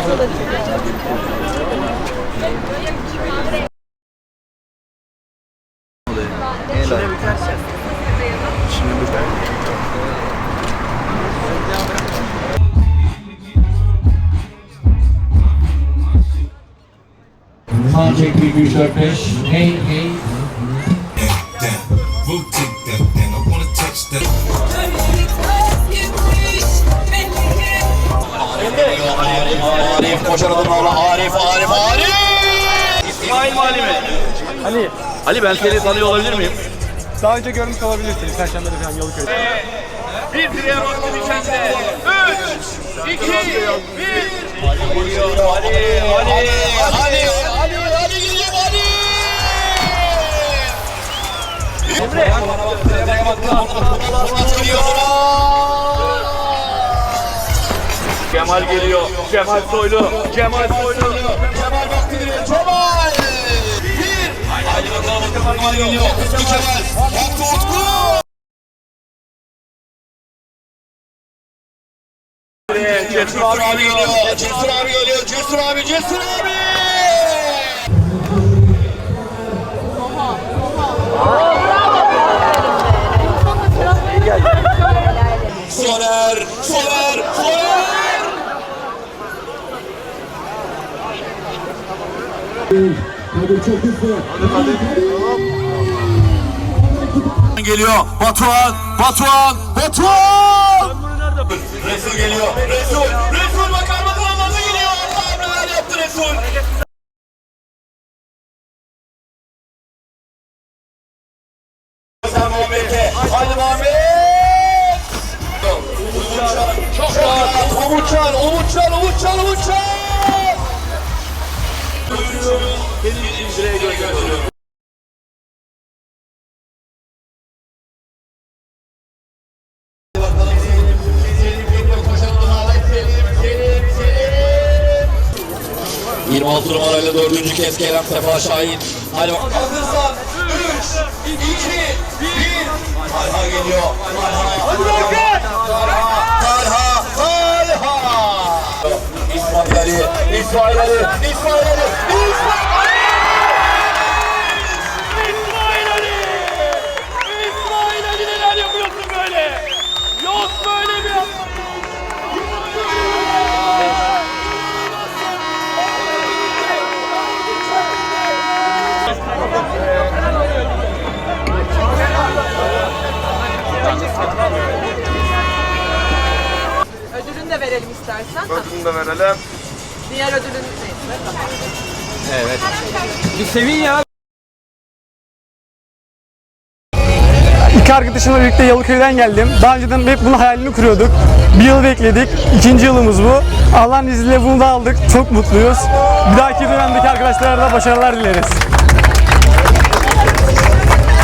Sağ çek 1, 2, 3, 4, 5. Hey, hey. We'll take that thing. Arif Koçarı'nın oğlu Arif, Arif, Arif! İsmail mi Ali mi? Ali. Ali ben seni tanıyor olabilir miyim? Daha önce görmüş olabilirsiniz. Perşembe'de falan Yalıköy'de. Bir direğe baktım içerisinde. Üç, iki, bir. Ali geliyor. Ali, Ali, Ali, Ali, Ali geliyor, Ali! Emre! Murat geliyor. Kemal geliyor. Kemal Soylu. Kemal Soylu. Kemal baktı direğe, Kemal! Bir! Hadi bakalım, Kemal geliyor. Utku Kemal, Utku, Utku! Cesur abi geliyor, Cesur abi geliyor, Cesur abi, Cesur abi! Soner, Soner, Soner! Geliyor Batuhan, Batuhan, Batuhan! Resul geliyor, Resul, Resul bakar bakar anlamda geliyor. Allah neler yaptı Resul. Sen Muhammed'e! Umutcan, çok Umutcan, Umutcan, Umutcan, Umutcan! Benim direğe gönderiyorum. Selim, 26 numarayla dördüncü kez Kerem Sefa Şahin. Hadi bak. Hazırsan 3, 2, 1. Talha geliyor. Talha. Hadi Talha. Talha. Talha. İsmail Ali. İsmail Ali. İsmail Ali. İsmail Ali. Ödülünü de verelim istersen. Ödülünü de verelim. Diğer ödülün neyse. Tamam. Bir sevin ya. İki arkadaşımla birlikte Yalıköy'den geldim. Daha önceden hep bunun hayalini kuruyorduk. Bir yıl bekledik. İkinci yılımız bu. Allah'ın izniyle bunu da aldık. Çok mutluyuz. Bir dahaki dönemdeki arkadaşlara da başarılar dileriz.